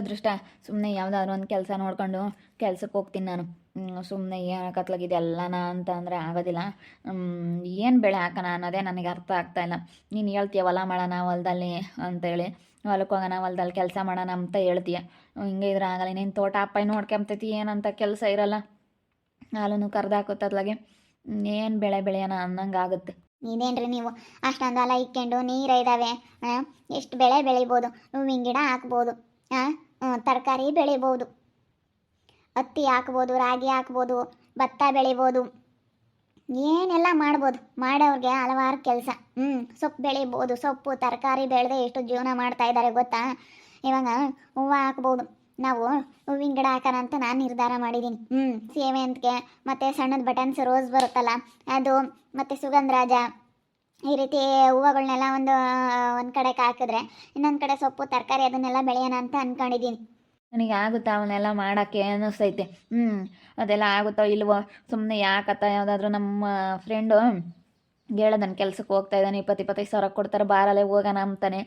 ಅದೃಷ್ಟ. ಸುಮ್ಮನೆ ಯಾವುದಾದ್ರು ಒಂದು ಕೆಲಸ ನೋಡ್ಕೊಂಡು ಕೆಲ್ಸಕ್ಕೆ ಹೋಗ್ತೀನಿ ನಾನು. ಸುಮ್ಮನೆ ಏನು ಕತ್ಲಾಗಿದೆ ಎಲ್ಲನ ಅಂತ ಅಂದರೆ ಆಗೋದಿಲ್ಲ. ಏನು ಬೆಳೆ ಹಾಕೋಣ ಅನ್ನೋದೇ ನನಗೆ ಅರ್ಥ ಆಗ್ತಾ ಇಲ್ಲ. ನೀನು ಹೇಳ್ತೀಯ ಹೊಲ ಮಾಡೋಣ ಹೊಲದಲ್ಲಿ ಅಂತೇಳಿ. ಹೊಲಕ್ಕೆ ಹೋಗೋಣ, ಹೊಲದಲ್ಲಿ ಕೆಲಸ ಮಾಡೋಣ ಅಂತ ಹೇಳ್ತೀಯ. ಹಿಂಗೆ ಇದ್ರೆ ಆಗಲ್ಲ. ನೀನು ತೋಟ ಅಪ್ಪ ನೋಡ್ಕೊಂಬ್ತೈತಿ, ಏನಂತ ಕೆಲಸ ಇರಲ್ಲ. ಹಾಲನ್ನು ಕರ್ದು ಹಾಕೋತದ್ಲಾಗೆ ಏನು ಬೆಳೆ ಬೆಳೆಯೋಣ ಅನ್ನಂಗೆ ಆಗುತ್ತೆ. ಇದೇನ್ರಿ ನೀವು? ಅಷ್ಟೊಂದು ಹೊಲ ಇಕ್ಕೊಂಡು ನೀರು ಇದ್ದಾವೆ ಎಷ್ಟು ಬೆಳೆ ಬೆಳಿಬೋದು? ಹೂವಿನ ಗಿಡ ಹಾಕ್ಬೋದು. ತರಕಾರಿ ಬೆಳಿಬೋದು. ಹತ್ತಿ ಹಾಕ್ಬೋದು, ರಾಗಿ ಹಾಕ್ಬೋದು, ಭತ್ತ ಬೆಳಿಬೋದು. ಏನೆಲ್ಲ ಮಾಡ್ಬೋದು. ಮಾಡೋರಿಗೆ ಹಲವಾರು ಕೆಲಸ. ಹ್ಞೂ ಸೊಪ್ಪು ಬೆಳಿಬೋದು. ಸೊಪ್ಪು, ತರಕಾರಿ ಬೆಳೆದೇ ಎಷ್ಟು ಜೀವನ ಮಾಡ್ತಾ ಇದ್ದಾರೆ ಗೊತ್ತಾ? ಇವಾಗ ಹೂವು ಹಾಕ್ಬೋದು. ನಾವು ಹೂವಿನ ಗಿಡ ಹಾಕೋಣ ಅಂತ ನಾನು ನಿರ್ಧಾರ ಮಾಡಿದ್ದೀನಿ. ಹ್ಞೂ ಸೇವಂತಿಗೆ, ಮತ್ತು ಸಣ್ಣದ ಬಟನ್ಸ್ ರೋಸ್ ಬರುತ್ತಲ್ಲ, ಅದು, ಮತ್ತು ಸುಗಂಧರಾಜ. ಈ ರೀತಿ ಹೂವುಗಳನ್ನೆಲ್ಲ ಒಂದು ಒಂದು ಕಡೆ ಹಾಕಿದ್ರೆ ಇನ್ನೊಂದು ಕಡೆ ಸೊಪ್ಪು, ತರಕಾರಿ ಅದನ್ನೆಲ್ಲ ಬೆಳೆಯೋಣ ಅಂತ ಅಂದ್ಕೊಂಡಿದ್ದೀನಿ ನನಗೆ ಆಗುತ್ತಾ ಅವನ್ನೆಲ್ಲ ಮಾಡೋಕ್ಕೆ ಅನ್ನಿಸ್ತೈತೆ. ಹ್ಞೂ ಅದೆಲ್ಲ ಆಗುತ್ತೋ ಇಲ್ವೋ ಸುಮ್ಮನೆ ಯಾಕತ್ತ ಯಾವುದಾದ್ರೂ ನಮ್ಮ ಫ್ರೆಂಡು ನನ್ನ ಕೆಲ್ಸಕ್ಕೆ ಹೋಗ್ತಾ ಇದ್ದಾನೆ, ಇಪ್ಪತ್ತು ಇಪ್ಪತ್ತೈದು ಸಾವಿರ ಕೊಡ್ತಾರೆ, ಬಾರಲ್ಲೇ ಹೋಗೋಣ ಅಂತಾನೆ.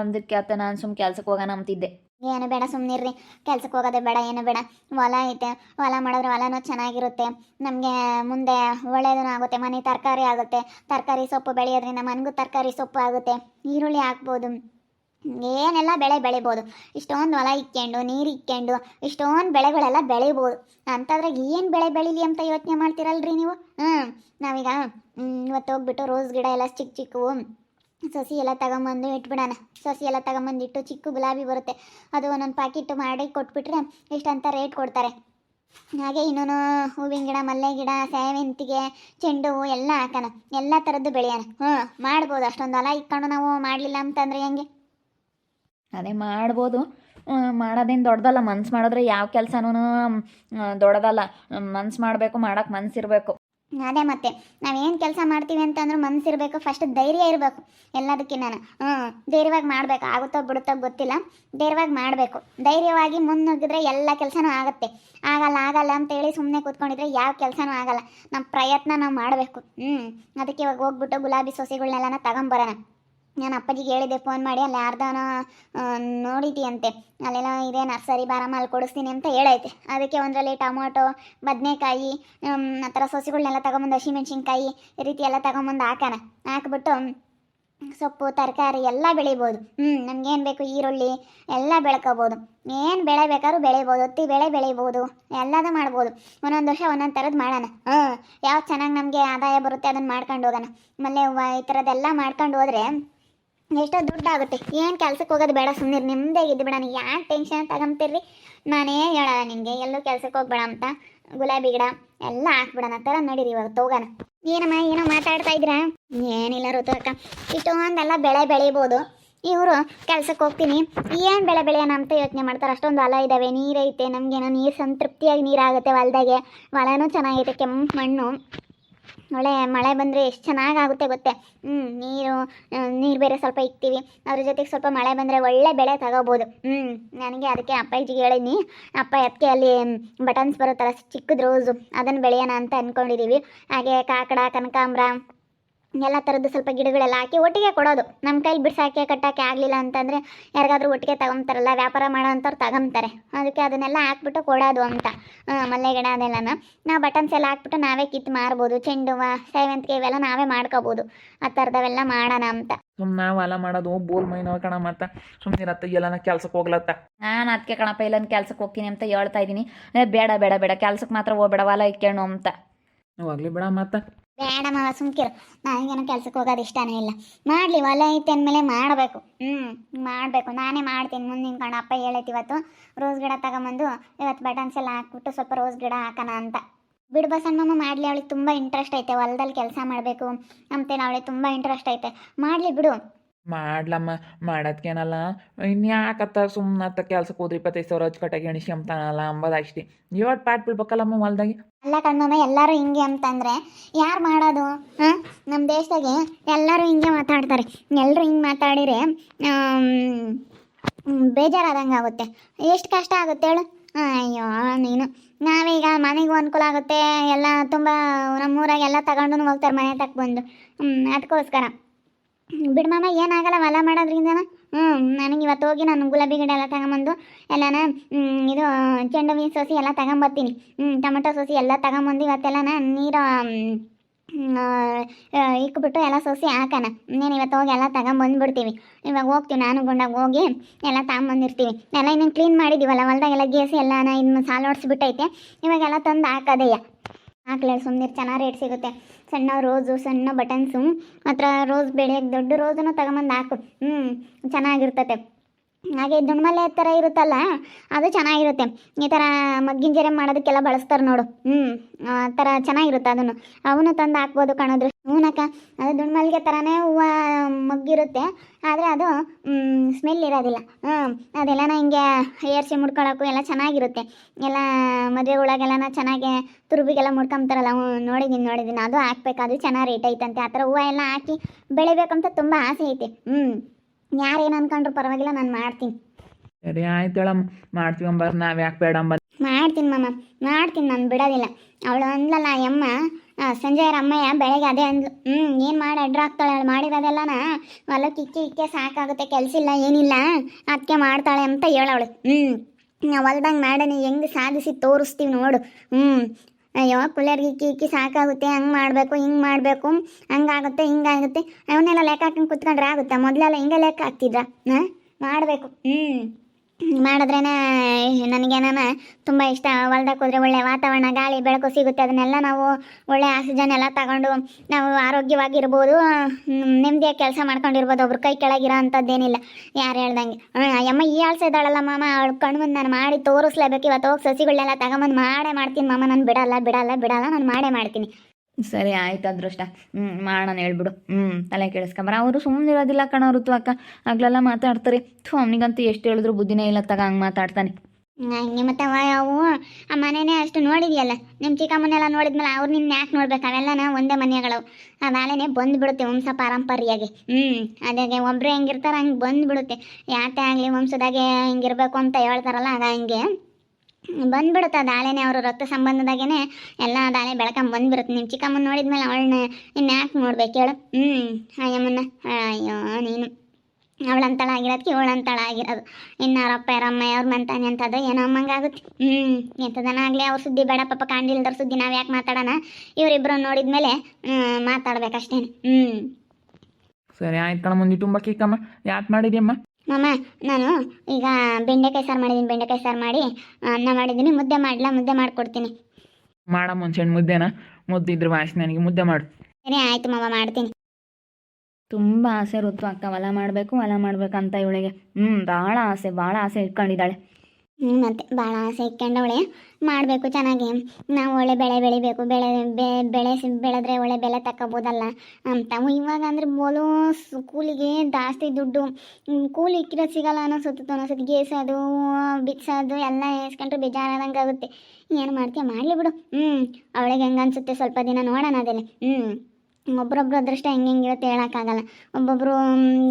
ಅದಕ್ಕೆ ಅತ್ತ ನಾನು ಸುಮ್ಮನೆ ಕೆಲ್ಸಕ್ಕೆ ಹೋಗೋಣ ಅಂತಿದ್ದೆ. ಏನು ಬೇಡ ಸುಮ್ಮನಿರ್ರಿ ಕೆಲ್ಸಕ್ಕೆ ಹೋಗೋದೇ ಬೇಡ, ಏನು ಬೇಡ. ಹೊಲ ಐತೆ. ಹೊಲ ಮಾಡಿದ್ರೆ ಹೊಲನೂ ಚೆನ್ನಾಗಿರುತ್ತೆ. ನಮಗೆ ಮುಂದೆ ಒಳ್ಳೆಯದೂ ಆಗುತ್ತೆ. ಮನೆ ತರಕಾರಿ ಆಗುತ್ತೆ. ತರಕಾರಿ ಸೊಪ್ಪು ಬೆಳೆಯೋದ್ರಿಂದ ಮನೆಗೂ ತರಕಾರಿ ಸೊಪ್ಪು ಆಗುತ್ತೆ. ಈರುಳ್ಳಿ ಹಾಕ್ಬೋದು. ಏನೆಲ್ಲ ಬೆಳೆ ಬೆಳಿಬೋದು. ಇಷ್ಟೊಂದು ಹೊಲ ಇಕ್ಕೊಂಡು, ನೀರು ಇಕ್ಕೊಂಡು, ಇಷ್ಟೊಂದು ಬೆಳೆಗಳೆಲ್ಲ ಬೆಳಿಬೋದು. ಅಂಥದ್ರಾಗ ಏನು ಬೆಳೆ ಬೆಳೀಲಿ ಅಂತ ಯೋಚನೆ ಮಾಡ್ತೀರಲ್ರಿ ನೀವು? ಹ್ಞೂ ನಾವೀಗ ಇವತ್ತು ಹೋಗ್ಬಿಟ್ಟು ರೋಸ್ ಗಿಡ ಎಲ್ಲ ಚಿಕ್ಕ ಚಿಕ್ಕವು ಸಸಿ ಎಲ್ಲ ತಗೊಂಬಂದು ಇಟ್ಬಿಡೋಣ. ಸಸಿ ಎಲ್ಲ ತಗೊಂಬಂದಿಟ್ಟು ಚಿಕ್ಕ ಗುಲಾಬಿ ಬರುತ್ತೆ. ಅದು ಒಂದೊಂದು ಪ್ಯಾಕೆಟ್ ಮಾಡಿ ಕೊಟ್ಬಿಟ್ರೆ ಇಷ್ಟಂತ ರೇಟ್ ಕೊಡ್ತಾರೆ. ಹಾಗೆ ಇನ್ನೂ ಹೂವಿನ ಗಿಡ, ಮಲ್ಲೆ ಗಿಡ, ಸೇವಂತಿಗೆ, ಚೆಂಡು ಹೂವು ಎಲ್ಲ ಹಾಕೋಣ. ಎಲ್ಲ ಥರದ್ದು ಬೆಳೆಯೋಣ. ಹ್ಞೂ ಮಾಡ್ಬೋದು. ಅಷ್ಟೊಂದು ಹೊಲ ಇಕ್ಕೊಂಡು ನಾವು ಮಾಡಲಿಲ್ಲ ಅಂತಂದರೆ ಹೆಂಗೆ? ಅದೇ ಮಾಡ್ಬೋದು. ಮಾಡೋದೇನು ದೊಡ್ಡದಲ್ಲ. ಮನ್ಸು ಮಾಡಿದ್ರೆ ಯಾವ ಕೆಲಸನೂ ದೊಡ್ಡದಲ್ಲ. ಮನ್ಸು ಮಾಡಬೇಕು, ಮಾಡೋಕೆ ಮನ್ಸಿರಬೇಕು. ಅದೇ ಮತ್ತೆ, ನಾವೇನು ಕೆಲಸ ಮಾಡ್ತೀವಿ ಅಂತಂದ್ರೆ ಮನಸ್ಸಿರಬೇಕು ಫಸ್ಟ್ ಧೈರ್ಯ ಇರಬೇಕು. ಎಲ್ಲದಕ್ಕಿಂತ ಹ್ಞೂ ಧೈರ್ಯವಾಗಿ ಮಾಡಬೇಕು. ಆಗುತ್ತೋ ಬಿಡುತ್ತೋ ಗೊತ್ತಿಲ್ಲ. ಧೈರ್ಯವಾಗಿ ಮಾಡಬೇಕು. ಧೈರ್ಯವಾಗಿ ಮುನ್ನುಗ್ಗಿದ್ರೆ ಎಲ್ಲ ಕೆಲಸನೂ ಆಗುತ್ತೆ. ಆಗಲ್ಲ ಆಗಲ್ಲ ಅಂತೇಳಿ ಸುಮ್ಮನೆ ಕೂತ್ಕೊಂಡಿದ್ರೆ ಯಾವ ಕೆಲಸನೂ ಆಗಲ್ಲ. ನಮ್ಮ ಪ್ರಯತ್ನ ನಾವು ಮಾಡಬೇಕು. ಹ್ಞೂ ಅದಕ್ಕೆ ಇವಾಗ ಹೋಗ್ಬಿಟ್ಟು ಗುಲಾಬಿ ಸೊಸೆಗಳನ್ನೆಲ್ಲ ತಗೊಂಬರೋಣ. ನಾನು ಅಪ್ಪಾಜಿಗೆ ಹೇಳಿದೆ, ಫೋನ್ ಮಾಡಿ, ಅಲ್ಲಿ ಯಾರ್ದಾನ ನೋಡಿದ್ದೀಯಂತೆ ಅಲ್ಲೆಲ್ಲ ಇದೆ, ನರ್ಸರಿ ಬಾರಮ್ಮ, ಅಲ್ಲಿ ಕೊಡಿಸ್ತೀನಿ ಅಂತ ಹೇಳೈತೆ. ಅದಕ್ಕೆ ಒಂದರಲ್ಲಿ ಟೊಮೊಟೊ, ಬದನೆಕಾಯಿ ಆ ಥರ ಸೊಸೆಗಳನ್ನೆಲ್ಲ ತಗೊಂಬಂದು, ಹಸಿಮೆಣ್ಸಿನ್ಕಾಯಿ, ಈ ರೀತಿ ಎಲ್ಲ ತಗೊಂಬಂದು ಹಾಕೋಣ. ಹಾಕ್ಬಿಟ್ಟು, ಸೊಪ್ಪು, ತರಕಾರಿ ಎಲ್ಲ ಬೆಳಿಬೋದು. ಹ್ಞೂ ನಮಗೇನು ಬೇಕು? ಈರುಳ್ಳಿ ಎಲ್ಲ ಬೆಳ್ಕೋಬೋದು. ಏನು ಬೆಳೆ ಬೇಕಾದ್ರೂ ಬೆಳಿಬೋದು, ಹತ್ತಿ ಬೆಳೆ ಬೆಳಿಬೋದು, ಎಲ್ಲದೂ ಮಾಡ್ಬೋದು. ಒಂದೊಂದು ವರ್ಷ ಒಂದೊಂದು ಥರದ್ದು ಮಾಡೋಣ. ಹ್ಞೂ ಯಾವ್ದು ಚೆನ್ನಾಗಿ ನಮಗೆ ಆದಾಯ ಬರುತ್ತೆ ಅದನ್ನು ಮಾಡ್ಕೊಂಡು ಹೋಗೋಣ. ಆಮೇಲೆ ಈ ಥರದ್ದೆಲ್ಲ ಮಾಡ್ಕೊಂಡು ಹೋದರೆ ಎಷ್ಟೋ ದುಡ್ಡು ಆಗುತ್ತೆ. ಏನು ಕೆಲ್ಸಕ್ಕೆ ಹೋಗೋದು ಬೇಡ ಸುಮ್ಮನೆ ನಿಮ್ಮದೇ ಇದ್ದು ಬಿಡೋಣ. ಯಾಕೆ ಟೆನ್ಷನ್ ತಗೊಂತೀರಿ ನಾನೇ ಹೇಳಲ್ಲ ನಿನಗೆ ಎಲ್ಲೂ ಕೆಲ್ಸಕ್ಕೆ ಹೋಗ್ಬೇಡ ಅಂತ. ಗುಲಾಬಿ ಗಿಡ ಎಲ್ಲ ಹಾಕ್ಬಿಡೋಣ. ಥರ ನಡೀರಿ ಇವಾಗ ತೋಗೋಣ ಏನಮ್ಮ, ಏನೋ ಮಾತಾಡ್ತಾ ಇದ್ದೀರಾ? ಏನಿಲ್ಲ ಋತು ಅಕ್ಕ. ಇಷ್ಟೊಂದೆಲ್ಲ ಬೆಳೆ ಬೆಳಿಬೋದು. ಇವರು ಕೆಲ್ಸಕ್ಕೆ ಹೋಗ್ತೀನಿ. ಏನು ಬೆಳೆ ಬೆಳೆಯೋಣ ಅಂತ ಯೋಚನೆ ಮಾಡ್ತಾರೆ. ಅಷ್ಟೊಂದು ಹೊಲ ಇದ್ದಾವೆ ನೀರೈತೆ. ನಮಗೇನೋ ನೀರು ಸಂತೃಪ್ತಿಯಾಗಿ ನೀರಾಗುತ್ತೆ ಹೊಲದಾಗೆ. ಹೊಲನೂ ಚೆನ್ನಾಗೈತೆ, ಕೆಂಪು ಮಣ್ಣು. ಒಳ್ಳೆ ಮಳೆ ಬಂದರೆ ಎಷ್ಟು ಚೆನ್ನಾಗಾಗುತ್ತೆ ಗೊತ್ತೇ? ಹ್ಞೂ ನೀರು ನೀರು ಬೇರೆ ಸ್ವಲ್ಪ ಇಕ್ತೀವಿ. ಅದ್ರ ಜೊತೆಗೆ ಸ್ವಲ್ಪ ಮಳೆ ಬಂದರೆ ಒಳ್ಳೆ ಬೆಳೆ ತಗೋಬೋದು. ಹ್ಞೂ ನನಗೆ ಅದಕ್ಕೆ ಅಪ್ಪಾಜಿಗೆ ಹೇಳಿನಿ. ಅಪ್ಪ ಅದಕ್ಕೆ ಅಲ್ಲಿ ಬಟನ್ಸ್ ಬರುತ್ತಲ್ಲ ಚಿಕ್ಕದು ರೋಸು ಅದನ್ನು ಬೆಳೆಯೋಣ ಅಂತ ಅಂದ್ಕೊಂಡಿದ್ದೀವಿ ಹಾಗೆ ಕಾಕಡ, ಕನಕಾಂಬ್ರ ಎಲ್ಲ ಥರದ್ದು ಸ್ವಲ್ಪ ಗಿಡಗಳೆಲ್ಲ ಹಾಕಿ ಒಟ್ಟಿಗೆ ಕೊಡೋದು. ನಮ್ಮ ಕೈಲಿ ಬಿಡ್ಸಾಕೆ ಕಟ್ಟೋಕ್ಕೆ ಆಗಲಿಲ್ಲ ಅಂತಂದರೆ ಯಾರಿಗಾದ್ರೂ ಒಟ್ಟಿಗೆ ತಗೊಂತಾರಲ್ಲ ವ್ಯಾಪಾರ ಮಾಡೋ ಅಂಥವ್ರು ತಗೊಂತಾರೆ ಅದಕ್ಕೆ ಅದನ್ನೆಲ್ಲ ಹಾಕ್ಬಿಟ್ಟು ಕೊಡೋದು ಅಂತ. ಮಲ್ಲೆ ಗಿಡ ಅದೆಲ್ಲನ. ನಾವು ಬಟನ್ಸ್ ಎಲ್ಲ ಹಾಕ್ಬಿಟ್ಟು ನಾವೇ ಕಿತ್ತು ಮಾರ್ಬೋದು. ಚೆಂಡು ಹೂವು ಸೇವಂತಿಗೆ ಇವೆಲ್ಲ ನಾವೇ ಮಾಡ್ಕೋಬೋದು. ಆ ಥರದವೆಲ್ಲ ಮಾಡೋಣ ಅಂತ. ಸುಮ್ಮನೆ ಹೊಲ ಮಾಡೋದು ಬೋಲ್ ಮೈನವ ಕಣ ಮತ್ತೆ. ಸುಮ್ಮನಿರತ್ತ ಎಲ್ಲನ ಕೆಲ್ಸಕ್ಕೆ ಹೋಗ್ಲತ್ತ. ನಾನು ಅದಕ್ಕೆ ಕಣಪ್ಪ ಇಲ್ಲೊಂದು ಕೆಲ್ಸಕ್ಕೆ ಹೋಗ್ತೀನಿ ಅಂತ ಹೇಳ್ತಾ ಇದ್ದೀನಿ ಬೇಡ ಬೇಡ ಬೇಡ. ಕೆಲ್ಸಕ್ಕೆ ಮಾತ್ರ ಹೋಗ್ಬೇಡ ಹೊಲ ಇಕ್ಕೇಣು ಅಂತ. ಹೋಗ್ಲಿ ಬಿಡ ಮತ್ತೆ. ಬೇಡ ಮಾವ, ಸುಮ್ಕಿರು. ನನಗೇನು ಕೆಲ್ಸಕ್ಕೆ ಹೋಗೋದು ಇಷ್ಟನೇ ಇಲ್ಲ. ಮಾಡಲಿ ಹೊಲ ಐತೆ ಅಂದಮೇಲೆ ಮಾಡಬೇಕು. ಹ್ಞೂ ಮಾಡಬೇಕು. ನಾನೇ ಮಾಡ್ತೀನಿ. ಮುಂದಿನ ಕಣ ಅಪ್ಪ ಹೇಳೈತಿ ಇವತ್ತು. ರೋಸ್ ಗಿಡ ತಗೊಂಬಂದು ಇವತ್ತು ಬಟನ್ಸ್ ಎಲ್ಲ ಹಾಕ್ಬಿಟ್ಟು ಸ್ವಲ್ಪ ರೋಸ್ ಗಿಡ ಹಾಕೋಣ ಅಂತ. ಬಿಡು ಬಸಣ್ಣಮ್ಮ ಮಾಡಲಿ. ಅವಳಿಗೆ ತುಂಬ ಇಂಟ್ರೆಸ್ಟ್ ಐತೆ. ಹೊಲದಲ್ಲಿ ಕೆಲಸ ಮಾಡಬೇಕು. ಅಂತೇನು ಅವಳಿಗೆ ತುಂಬ ಇಂಟ್ರೆಸ್ಟ್ ಐತೆ. ಮಾಡಲಿ ಬಿಡು. ಮಾಡ್ಲಮ್ಮ ಮಾಡೋದ್ಕೇನಲ್ಲ? ಇನ್ಯಾಕತ್ತ ಸುಮ್ಮನತ್ತ ಕೆಲ್ಸಕ್ಕೆ ಕೂದ್ರಿ ಇಪ್ಪತ್ತೈದು ಸಾವಿರ ಅಚ್ಚುಕಟ್ಟಾಗಿ ಎಣಿಸಿ ಅಂತಾನಲ್ಲ ಅಂಬೋದು ಅಷ್ಟೇ. ಇವತ್ತು ಪಾಟ್ ಬೀಳ್ಬೇಕಲ್ಲಮ್ಮ ಹೊಲ್ದಾಗೆ? ಅಲ್ಲ ಕಣ್ಣಮ್ಮ ಎಲ್ಲರೂ ಹಿಂಗೆ ಅಂತಂದ್ರೆ ಯಾರು ಮಾಡೋದು? ಹಾಂ? ನಮ್ಮ ದೇಶದಾಗೆ ಎಲ್ಲರೂ ಹಿಂಗೆ ಮಾತಾಡ್ತಾರೆ. ಎಲ್ಲರೂ ಹಿಂಗೆ ಮಾತಾಡಿರೆ ಬೇಜಾರಾದಂಗೆ ಆಗುತ್ತೆ. ಎಷ್ಟು ಕಷ್ಟ ಆಗುತ್ತೆ ಹೇಳು? ಅಯ್ಯೋ, ನೀನು. ನಾವೀಗ ಮನೆಗೂ ಅನುಕೂಲ ಆಗುತ್ತೆ. ಎಲ್ಲ ತುಂಬ ನಮ್ಮೂರಾಗೆಲ್ಲ ತಗೊಂಡು ಹೋಗ್ತಾರೆ ಮನೆ ತಕ್ಕ ಬಂದು. ಅದಕ್ಕೋಸ್ಕರ ಬಿಡು ಮಾಮ, ಏನಾಗಲ್ಲ, ಹೊಲ ಮಾಡೋದ್ರಿಂದ ಹ್ಞೂ ನನಗೆ ಇವತ್ತು ಹೋಗಿ ನಾನು ಗುಲಾಬಿ ಗಿಡ ಎಲ್ಲ ತಗೊಂಬಂದು ಎಲ್ಲನ ಇದು ಚೆಂಡು ಹೂವಿನ ಸೋಸಿ ಎಲ್ಲ ತಗೊಂಬರ್ತೀನಿ ಹ್ಞೂ ಟೊಮೆಟೊ ಸೋಸಿ ಎಲ್ಲ ತಗೊಂಬಂದು ಇವತ್ತೆಲ್ಲನ ನೀರು ಇಕ್ಬಿಟ್ಟು ಎಲ್ಲ ಸೋಸಿ ಹಾಕೋಣ ನೀನು ಇವತ್ತು ಹೋಗಿ ಎಲ್ಲ ತಗೊಂಬಂದ್ಬಿಡ್ತೀವಿ. ಇವಾಗ ಹೋಗ್ತೀವಿ, ನಾನು ಗುಂಡಾಗ ಹೋಗಿ ಎಲ್ಲ ತಗೊಂಬಂದಿರ್ತೀವಿ. ಎಲ್ಲ ಇನ್ನೇನು ಕ್ಲೀನ್ ಮಾಡಿದ್ದೀವಲ್ಲ ಹೊಲ್ದಾಗೆಲ್ಲ ಗೇಸಿ ಎಲ್ಲನ ಇನ್ನು ಸಾಲು ಹೊಡ್ಸ್ಬಿಟ್ಟೈತೆ ಇವಾಗೆಲ್ಲ ತಂದು ಹಾಕೋದಯ್ಯ. ಹಾಕ್ಲೇ ಸುಮ್ಮನೆ ಚೆನ್ನಾಗಿ ರೇಟ್ ಸಿಗುತ್ತೆ. ಸಣ್ಣ ರೋಸು, ಸಣ್ಣ ಬಟನ್ಸು, ಮಾತ್ರ ರೋಸ್ ಬೆಳೆಯೋಕೆ ದೊಡ್ಡ ರೋಸನ್ನು ತಗೊಂಬಂದು ಹಾಕು. ಹ್ಞೂ ಚೆನ್ನಾಗಿರ್ತತೆ. ಹಾಗೆ ದುಣ್ಮಲೆ ಥರ ಇರುತ್ತಲ್ಲ, ಅದು ಚೆನ್ನಾಗಿರುತ್ತೆ. ಈ ಥರ ಮಗ್ಗಿನ ಜರೆ ಮಾಡೋದಕ್ಕೆಲ್ಲ ಬಳಸ್ತಾರೆ ನೋಡು. ಹ್ಞೂ ಆ ಥರ ಚೆನ್ನಾಗಿರುತ್ತೆ ಅದನ್ನು. ಅವನು ತಂದು ಹಾಕ್ಬೋದು ಕಾಣೋದ್ರು ಹೂನಕ್ಕ ಅದು ದುಣ್ಮಲ್ಗೆ ಥರನೇ ಹೂವು ಮಗ್ಗಿರುತ್ತೆ. ಆದರೆ ಅದು ಸ್ಮೆಲ್ ಇರೋದಿಲ್ಲ. ಹ್ಞೂ. ಅದೆಲ್ಲನ ಹಿಂಗೆ ಏರ್ಸಿ ಮುಡ್ಕೊಳ್ಳೋಕ್ಕೂ ಎಲ್ಲ ಚೆನ್ನಾಗಿರುತ್ತೆ. ಎಲ್ಲ ಮದುವೆಗಳಾಗೆಲ್ಲನ ಚೆನ್ನಾಗಿ ತುರುಬಿಗೆಲ್ಲ ಮುಡ್ಕೊಂತಾರಲ್ಲ ಹ್ಞೂ ನೋಡಿದ್ದೀನಿ ನೋಡಿದ್ದೀನಿ ಅದು ಹಾಕ್ಬೇಕು ಅದು ಚೆನ್ನಾಗಿ ರೇಟ್ ಐತಂತೆ. ಆ ಥರ ಹೂವು ಎಲ್ಲ ಹಾಕಿ ಬೆಳಿಬೇಕಂತ ತುಂಬ ಆಸೆ ಐತೆ. ಹ್ಞೂ. ಯಾರೇನು ಅನ್ಕೊಂಡ್ರು ಪರವಾಗಿಲ್ಲ ನಾನು ಮಾಡ್ತೀನಿ. ಸರಿ ಆಯ್ತು ಹೇಳಮ್ಮ. ಮಾಡ್ತೀವಿ ಅಂಬರ್ ನಾವು ಯಾಕೆ ಬೇಡ ಅಂಬ ಮಾಡ್ತೀನಿ ಮಾಮ. ಮಾಡ್ತೀನಿ ನಾನು ಬಿಡೋದಿಲ್ಲ. ಅವಳು ಅಂದ್ಲಲ್ಲ ಆ, ಸಂಜೆ ರಮ್ಮಯ್ಯ ಬೆಳಗ್ಗೆ ಅದೇ ಅಂದ್ಲು ಹ್ಞೂ ಏನು ಮಾಡಿ, ಅಡ್ರ ಹಾಕ್ತಾಳೆ ಅವಳು ಮಾಡಿರೋದೆಲ್ಲನ? ಹೊಲಕ್ಕೆ ಇಕ್ಕೆ ಇಕ್ಕೆ ಸಾಕಾಗುತ್ತೆ, ಕೆಲಸ ಇಲ್ಲ, ಏನಿಲ್ಲ ಅದಕ್ಕೆ ಮಾಡ್ತಾಳೆ ಅಂತ ಹೇಳವಳು. ಹ್ಞೂ ನಾವು ಹೊಲ್ದಂಗೆ ಮಾಡೀನಿ ಹೆಂಗೆ ಸಾಧಿಸಿ ತೋರಿಸ್ತೀವಿ ನೋಡು. ಹ್ಞೂ ಅಯ್ಯೋ ಕುಲ್ಲರ್ಗೆ ಇಕ್ಕಿ ಇಕ್ಕಿ ಸಾಕಾಗುತ್ತೆ, ಹಂಗೆ ಮಾಡಬೇಕು, ಹಿಂಗೆ ಮಾಡಬೇಕು, ಹಂಗಾಗುತ್ತೆ, ಹಿಂಗಾಗುತ್ತೆ, ಅವನ್ನೆಲ್ಲ ಲೆಕ್ಕ ಹಾಕೊಂಡು ಕುತ್ಕೊಂಡ್ರೆ ಆಗುತ್ತಾ? ಮೊದಲೆಲ್ಲ ಹಿಂಗೆ ಲೆಕ್ಕ ಹಾಕ್ತಿದ್ರ? ಹಾಂ, ಮಾಡಬೇಕು. ಹ್ಞೂ ಮಾಡಿದ್ರೇನೆ ನನಗೇನ ತುಂಬ ಇಷ್ಟ. ಹೊಲ್ದಾಗ ಹೋದರೆ ಒಳ್ಳೆ ವಾತಾವರಣ, ಗಾಳಿ, ಬೆಳಕು ಸಿಗುತ್ತೆ. ಅದನ್ನೆಲ್ಲ ನಾವು ಒಳ್ಳೆ ಆಕ್ಸಿಜನ್ ಎಲ್ಲ ತಗೊಂಡು ನಾವು ಆರೋಗ್ಯವಾಗಿರ್ಬೋದು. ನೆಮ್ಮದಿಯಾಗಿ ಕೆಲಸ ಮಾಡ್ಕೊಂಡಿರ್ಬೋದು. ಒಬ್ರು ಕೈ ಕೆಳಗಿರೋ ಅಂಥದ್ದೇನಿಲ್ಲ. ಯಾರು ಹೇಳ್ದಂಗೆ? ಅಮ್ಮ ಈ ಆಳ್ಸ ಇದ್ದಾಳಲ್ಲ ಮಾಮ. ಅವಳು ಕಣ್ಣು ನಾನು ಮಾಡಿ ತೋರಿಸ್ಲೇಬೇಕು. ಇವತ್ತು ಹೋಗಿ ಸಸಿಗಳನ್ನೆಲ್ಲ ತಗೊಂಬಂದು ಮಾಡೇ ಮಾಡ್ತೀನಿ ಮಾಮ. ನಾನು ಬಿಡಲ್ಲ ಬಿಡಲ್ಲ ಬಿಡಲ್ಲ. ನಾನು ಮಾಡೇ ಮಾಡ್ತೀನಿ. ಸರಿ, ಆಯ್ತು, ಅದೃಷ್ಟ. ಹ್ಞೂ ಮಾಡೋಣ ಹೇಳ್ಬಿಡು. ಹ್ಞೂ ತಲೆ ಕೆಡಿಸ್ಕೊಂಬರ. ಅವರು ಸುಮ್ಮನೆ ಇರೋದಿಲ್ಲ ಕಣ, ಋತು ಅಕ್ಕ. ಆಗ್ಲೆಲ್ಲ ಮಾತಾಡ್ತಾರೆ. ಥೂ, ಅವನಿಗಂತೂ ಎಷ್ಟು ಹೇಳಿದ್ರು ಬುದ್ಧಿನೇ ಇಲ್ಲ ತಗ ಹಂಗೆ ಮಾತಾಡ್ತಾನೆ. ಮತ್ತೆ ಅವ, ಆ ಮನೆನೇ ಅಷ್ಟು ನೋಡಿದ್ಯಲ್ಲ? ನಿಮ್ಮ ಚಿಕ್ಕಮ್ಮನೆಲ್ಲ ನೋಡಿದ್ಮೇಲೆ ಅವ್ರು ನಿನ್ನ ಯಾಕೆ ನೋಡ್ಬೇಕು? ಅವೆಲ್ಲನ ಒಂದೇ ಮನೆಗಳು ಅದಾಲೇನೆ ಬಂದ್ಬಿಡುತ್ತೆ ವಂಶ ಪಾರಂಪರ್ಯಾಗಿ. ಹ್ಞೂ ಅದಾಗೆ ಒಬ್ಬರು ಹೆಂಗಿರ್ತಾರೆ ಹಂಗೆ ಬಂದ್ಬಿಡುತ್ತೆ. ಯಾತೆ ಆಗಲಿ ವಂಶದಾಗೆ ಹಿಂಗಿರ್ಬೇಕು ಅಂತ ಹೇಳ್ತಾರಲ್ಲ, ಅದ ಹಂಗೆ. ಬಂದ್ಬಿಡುತ್ತೆ ದಾಳೆನೇ ಅವರು ರಕ್ತ ಸಂಬಂಧದಾಗೇನೆ ಎಲ್ಲ ದಾಳೆ ಬೆಳ್ಕೊಂಡ್ ಬಂದ್ಬಿಡುತ್ತೆ. ನಿಮ್ಮ ಚಿಕ್ಕಮ್ಮನ ನೋಡಿದ್ಮೇಲೆ ಅವಳನ್ನ ಇನ್ನು ಯಾಕೆ ನೋಡ್ಬೇಕು ಹೇಳು? ಹ್ಞೂ ಅಯ್ಯಮ್ಮನ ಅಯ್ಯೋ, ನೀನು. ಅವಳಂತಳ ಆಗಿರೋದಕ್ಕೆ ಇವಳಂತಳ ಆಗಿರೋದು. ಇನ್ನು ಅವ್ರ ಅಪ್ಪ, ಅವ್ರ ಮಂತಾನೆ ಅಂತದ ಏನೋ ಅಮ್ಮಂಗಾಗುತ್ತೆ ಹ್ಞೂ ಎಂಥದನ ಆಗಲಿ, ಅವ್ರ ಸುದ್ದಿ ಬೇಡ, ಪಾಪ ಕಾಂಡಿಲ್ದವ್ರ ಸುದ್ದಿ ನಾವು ಯಾಕೆ ಮಾತಾಡೋಣ? ಇವರಿಬ್ಬರು ನೋಡಿದ್ಮೇಲೆ ಮಾತಾಡ್ಬೇಕಷ್ಟೇನು. ಹ್ಞೂ ಸರಿ, ಆಯ್ತು ಮುಂದೆ ತುಂಬ ಕೇಕಮ್ಮ ಯಾಕೆ ಮಾಡಿದ್ಯಮ್ಮ? ಮಾಮ ನಾನು ಈಗ ಬೆಂಡೆಕಾಯಿ ಸಾರು ಮಾಡಿದ್ದೀನಿ ಬೆಂಡೆಕಾಯಿ ಸಾರು ಮಾಡಿ ಅನ್ನ ಮಾಡಿದ್ದೀನಿ ಮುದ್ದೆ ಮಾಡಲ ಮುದ್ದೆ ಮಾಡಿಕೊಡ್ತೀನಿ. ಮಾಡಮ್ಮ ಒಂದು ಮುದ್ದೆನ ಮುದ್ದೆ ಮುದ್ದಿದ್ರ ವಾಸನೆ ನನಗೆ ಮುದ್ದೆ ಮಾಡು. ಸರಿ ಆಯಿತು ಮಾಮ ಮಾಡ್ತೀನಿ. ತುಂಬ ಆಸೆ ಋತು ಅಕ್ಕ ಹೊಲ ಮಾಡಬೇಕು ಹೊಲ ಮಾಡಬೇಕಂತ ಇವಳಿಗೆ. ಹ್ಞೂ ಭಾಳ ಆಸೆ ಭಾಳ ಆಸೆ ಇಟ್ಕೊಂಡಿದ್ದಾಳೆ. ಮತ್ತೆ ಭಾಳ ಆಸೆ ಇಟ್ಕೊಂಡವಳೆ. ಮಾಡಬೇಕು ಚೆನ್ನಾಗಿ. ನಾವು ಒಳ್ಳೆ ಬೆಳೆ ಬೆಳಿಬೇಕು. ಬೆಳೆ ಬೆಳೆ ಬೆಳೆದ್ರೆ ಒಳ್ಳೆ ಬೆಲೆ ತಗೋಬೋದಲ್ಲ ಅಂತ. ಇವಾಗ ಅಂದರೆ ಬೋಲು ಕೂಲಿಗೆ ಜಾಸ್ತಿ ದುಡ್ಡು ಕೂಲಿ ಇಕ್ಕಿರೋದು ಸಿಗಲ್ಲ ಅನ್ನೋ ಸುತ್ತ ಅನ್ನೋಸತಿ ಗೇಸೋದು ಬಿಚ್ಚೋದು ಎಲ್ಲ ಏಸ್ಕೊಂಡ್ರೆ ಬೇಜಾರಾದಂಗೆ ಆಗುತ್ತೆ. ಏನು ಮಾಡ್ತೀಯ? ಮಾಡಲಿ ಬಿಡು. ಹ್ಞೂ ಅವಳಿಗೆ ಹೆಂಗೆ ಅನಿಸುತ್ತೆ? ಸ್ವಲ್ಪ ದಿನ ನೋಡೋಣ ಅದೆಲ್ಲ. ಹ್ಞೂ ಒಬ್ರೊಬ್ರು ಅದೃಷ್ಟ ಹೆಂಗೆ ಹೆಂಗಿರುತ್ತೆ ಹೇಳೋಕ್ಕಾಗಲ್ಲ. ಒಬ್ಬೊಬ್ಬರು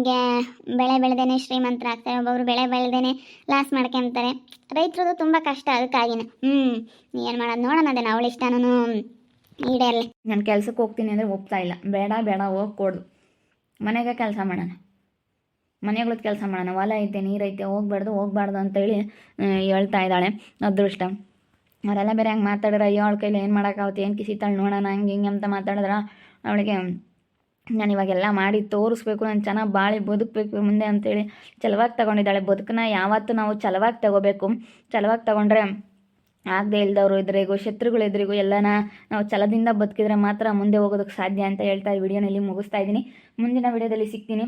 ಗೆ ಬೆಳೆ ಬೆಳೆದೇನೆ ಶ್ರೀಮಂತರಾಗ್ತಾರೆ ಒಬ್ಬೊಬ್ರು ಬೆಳೆ ಬೆಳೆದೇನೆ ಲಾಸ್ ಮಾಡ್ಕೊಂತಾರೆ. ರೈತರದು ತುಂಬ ಕಷ್ಟ ಅದಕ್ಕಾಗಿನ. ಹ್ಞೂ ಏನು ಮಾಡೋದು ನೋಡೋಣ ಅದೇನು ಅವಳ ನಾನು ಈಡೇರಲಿ. ನಾನು ಕೆಲ್ಸಕ್ಕೆ ಹೋಗ್ತೀನಿ ಅಂದರೆ ಒಪ್ತಾ ಇಲ್ಲ. ಬೇಡ ಬೇಡ ಹೋಗ್ಕೊಡ್ದು ಕೊಡು. ಮನೆಗೆ ಕೆಲಸ ಮಾಡೋಣ. ಮನೆಗಳದ್ದು ಕೆಲಸ ಮಾಡೋಣ. ಹೊಲ ಐತೆ ನೀರೈತೆ ಹೋಗ್ಬಾರ್ದು ಹೋಗ್ಬಾರ್ದು ಅಂತೇಳಿ ಹೇಳ್ತಾ ಇದ್ದಾಳೆ ಅದೃಷ್ಟ. ಅವರೆಲ್ಲ ಬೇರೆ ಹಂಗೆ ಮಾತಾಡಿದ್ರೆ, ಅಯ್ಯೋ, ಅವಳ ಕೈಲಿ ಏನು ಮಾಡೋಕ್ಕಾಗುತ್ತೆ ಏನು ಕಿಸಿತಾಳೆ ನೋಡೋಣ, ಹಂಗೆ ಹಿಂಗೆ ಅಂತ ಮಾತಾಡಿದ್ರೆ? ಅವಳಿಗೆ, ನಾನು ಇವಾಗೆಲ್ಲ ಮಾಡಿ ತೋರಿಸ್ಬೇಕು, ನಾನು ಚೆನ್ನಾಗಿ ಬಾಳಿ ಬದುಕಬೇಕು ಮುಂದೆ ಅಂತೇಳಿ ಛಲವಾಗಿ ತಗೊಂಡಿದ್ದಾಳೆ. ಬದುಕನ್ನ ಯಾವತ್ತೂ ನಾವು ಛಲವಾಗಿ ತಗೋಬೇಕು. ಛಲವಾಗಿ ತಗೊಂಡ್ರೆ ಆಗದೆ ಇಲ್ದವರು ಎದುರಿಗೂ ಶತ್ರುಗಳು ಎದುರಿಗೂ ಎಲ್ಲನ ನಾವು ಛಲದಿಂದ ಬದುಕಿದ್ರೆ ಮಾತ್ರ ಮುಂದೆ ಹೋಗೋದಕ್ಕೆ ಸಾಧ್ಯ ಅಂತ ಹೇಳ್ತಾ ಈ ವಿಡಿಯೋನಲ್ಲಿ ಮುಗಿಸ್ತಾ ಇದ್ದೀನಿ. ಮುಂದಿನ ವಿಡಿಯೋದಲ್ಲಿ ಸಿಗ್ತೀನಿ.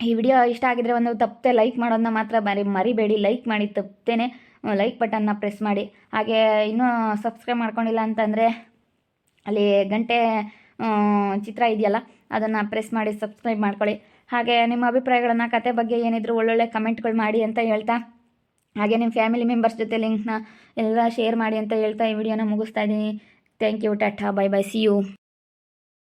ಈ ವಿಡಿಯೋ ಇಷ್ಟ ಆಗಿದ್ರೆ ಒಂದು ತಪ್ಪದೆ ಲೈಕ್ ಮಾಡೋದನ್ನ ಮಾತ್ರ ಮರಿ, ಮರಿಬೇಡಿ. ಲೈಕ್ ಮಾಡಿ ತಪ್ಪದೇನೆ ಲೈಕ್ ಬಟನ್ನ ಪ್ರೆಸ್ ಮಾಡಿ. ಹಾಗೆ ಇನ್ನೂ ಸಬ್ಸ್ಕ್ರೈಬ್ ಮಾಡ್ಕೊಂಡಿಲ್ಲ ಅಂತಂದರೆ ಅಲ್ಲಿ ಗಂಟೆ ಚಿತ್ರ ಇದೆಯಲ್ಲ, ಅದನ್ನು ಪ್ರೆಸ್ ಮಾಡಿ ಸಬ್ಸ್ಕ್ರೈಬ್ ಮಾಡ್ಕೊಳ್ಳಿ. ಹಾಗೆ ನಿಮ್ಮ ಅಭಿಪ್ರಾಯಗಳನ್ನು, ಕತೆ ಬಗ್ಗೆ ಏನಿದ್ರು ಒಳ್ಳೊಳ್ಳೆ ಕಮೆಂಟ್ಗಳು ಮಾಡಿ ಅಂತ ಹೇಳ್ತಾ, ಹಾಗೆ ನಿಮ್ಮ ಫ್ಯಾಮಿಲಿ ಮೆಂಬರ್ಸ್ ಜೊತೆ ಲಿಂಕ್ನ ಎಲ್ಲ ಶೇರ್ ಮಾಡಿ ಅಂತ ಹೇಳ್ತಾ ಈ ವಿಡಿಯೋನ ಮುಗಿಸ್ತಾ ಇದ್ದೀನಿ. Thank you tata bye bye see you